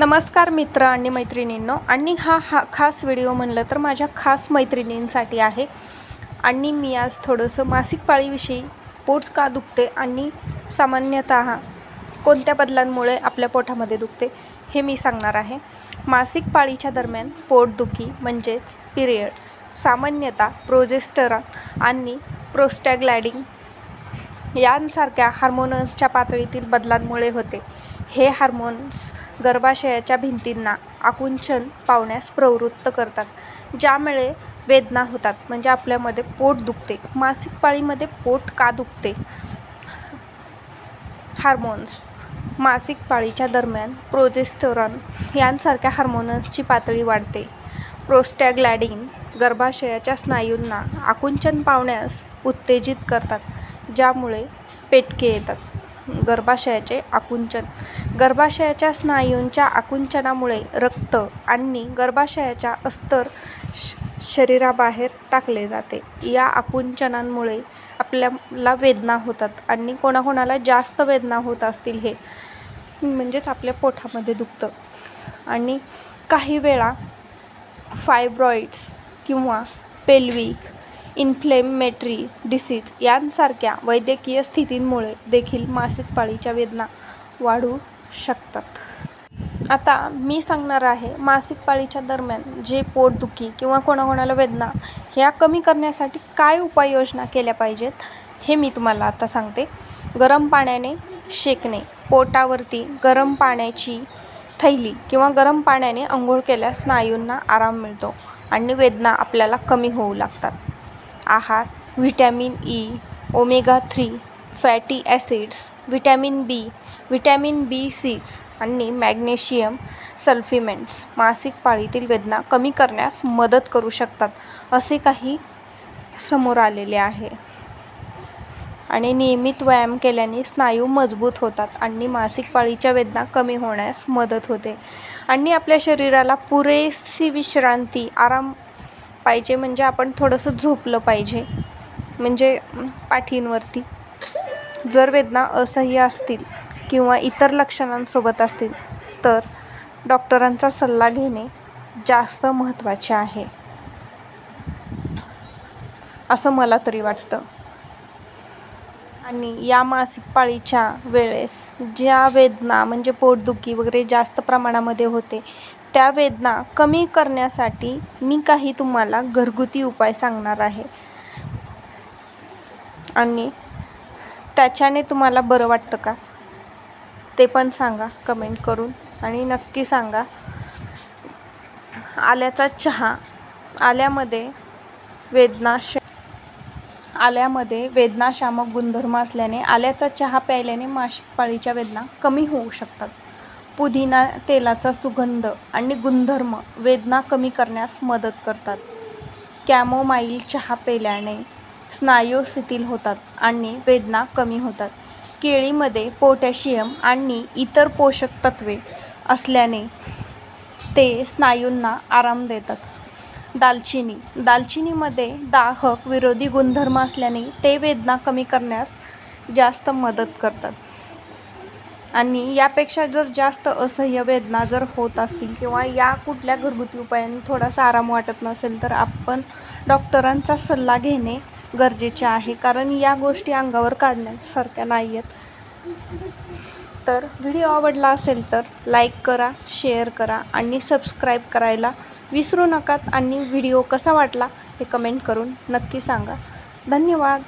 नमस्कार मित्र आणि मैत्रिणींनो आणि हा हा खास व्हिडिओ म्हणलं तर माझ्या खास मैत्रिणींसाठी आहे. आणि मी आज थोडंसं मासिक पाळीविषयी पोट का दुखते आणि सामान्यतः कोणत्या बदलांमुळे आपल्या पोटामध्ये दुखते हे मी सांगणार आहे. मासिक पाळीच्या दरम्यान पोटदुखी म्हणजेच पिरियड्स सामान्यतः प्रोजेस्टरॉन आणि प्रोस्टॅग्लॅडिंग यांसारख्या हार्मोन्सच्या पातळीतील बदलांमुळे होते. हे हार्मोन्स गर्भाशयाच्या भिंतींना आकुंचन पावण्यास प्रवृत्त करतात ज्यामुळे वेदना होतात म्हणजे आपल्यामध्ये पोट दुखते. मासिक पाळीमध्ये पोट का दुखते? हार्मोन्स. मासिक पाळीच्या दरम्यान प्रोजेस्टेरॉन यांसारख्या हार्मोन्सची पातळी वाढते. प्रोस्टॅग्लॅडिन गर्भाशयाच्या स्नायूंना आकुंचन पावण्यास उत्तेजित करतात ज्यामुळे पेटके येतात. गर्भाशयाचे आकुंचन. गर्भाशयाच्या स्नायूंच्या आकुंचनामुळे रक्त आणि गर्भाशयाच्या अस्तर श शरीराबाहेर टाकले जाते. या आकुंचनांमुळे आपल्याला वेदना होतात आणि कोणाकोणाला जास्त वेदना होत असतील हे म्हणजेच आपल्या पोटामध्ये दुखतं. आणि काही वेळा फायब्रॉइड्स किंवा पेल्विक इन्फ्लेमेटरी डिसीज यांसारख्या वैद्यकीय स्थितींमुळे देखील मासिक पाळीच्या वेदना वाढू शकतात. आता मी सांगणार आहे मासिक पाळीच्या दरम्यान जे पोटदुखी किंवा कोणाकोणाला वेदना ह्या कमी करण्यासाठी काय उपाययोजना केल्या पाहिजेत हे मी तुम्हाला आता सांगते. गरम पाण्याने शेकणे पोटावरती गरम पाण्याची थैली किंवा गरम पाण्याने आंघोळ केल्यास स्नायूंना आराम मिळतो आणि वेदना आपल्याला कमी होऊ लागतात. आहार vitamin E omega three fatty acids vitamin B vitamin B six आणि मॅग्नेशियम सल्फिमेंट्स मासिक पाळीतील वेदना कमी करण्यास मदत करू शकतात असे काही समोर आलेले आहे. आणि नियमित व्यायाम केल्याने स्नायू मजबूत होतात आणि मासिक पाळीच्या वेदना कमी होण्यास मदत होते. आणि आपल्या शरीराला पुरेशी विश्रांती आराम पाहिजे म्हणजे आपण थोडंसं झोपलं पाहिजे. म्हणजे पाठींवरती. जर वेदना असह्य असतील किंवा इतर लक्षणांसोबत असतील तर डॉक्टरांचा सल्ला घेणे जास्त महत्त्वाचे आहे. असं मला तरी वाटतं. आणि या मासिक पाळीच्या वेळेस ज्या वेदना म्हणजे पोटदुखी वगैरे जास्त प्रमाणामध्ये होते त्या वेदना कमी करण्यासाठी मी काही तुम्हाला घरगुती उपाय सांगणार आहे. आणि त्याच्याने तुम्हाला बरं वाटतं का? ते पण सांगा कमेंट करून आणि नक्की सांगा. आल्याचा चहा आल्यामध्ये वेदनाश आल्यामध्ये वेदनाशामक गुणधर्म असल्याने आल्याचा चहा प्यायल्याने माशपाळीच्या वेदना कमी होऊ शकतात. पुदिना तेलाचा सुगंध आणि गुणधर्म वेदना कमी करण्यास मदत करतात. कॅमोमाईल चहा प्यायल्याने स्नायू शिथिल होतात आणि वेदना कमी होतात. केळीमध्ये पोटॅशियम आणि इतर पोषक तत्वे असल्याने ते स्नायूंना आराम देतात. दालचिनी. दालचिनीमध्ये दाहक विरोधी गुणधर्म असल्याने ते वेदना कमी करण्यास जास्त मदत करतात. आणि यापेक्षा जर जास्त असह्य वेदना जर होत असतील किंवा या कुठल्या घरगुती उपायांनी थोडासा आराम वाटत नसेल तर आपण डॉक्टरांचा सल्ला घेणे गरजेचे आहे. कारण या गोष्टी अंगावर काढण्यासारख्या नाही आहेत तर व्हिडिओ आवडला असेल तर लाईक करा शेअर करा आणि सबस्क्राईब करायला विसरू नका आणि व्हिडिओ कसा वाटला हे कमेंट करून नक्की सांगा. धन्यवाद.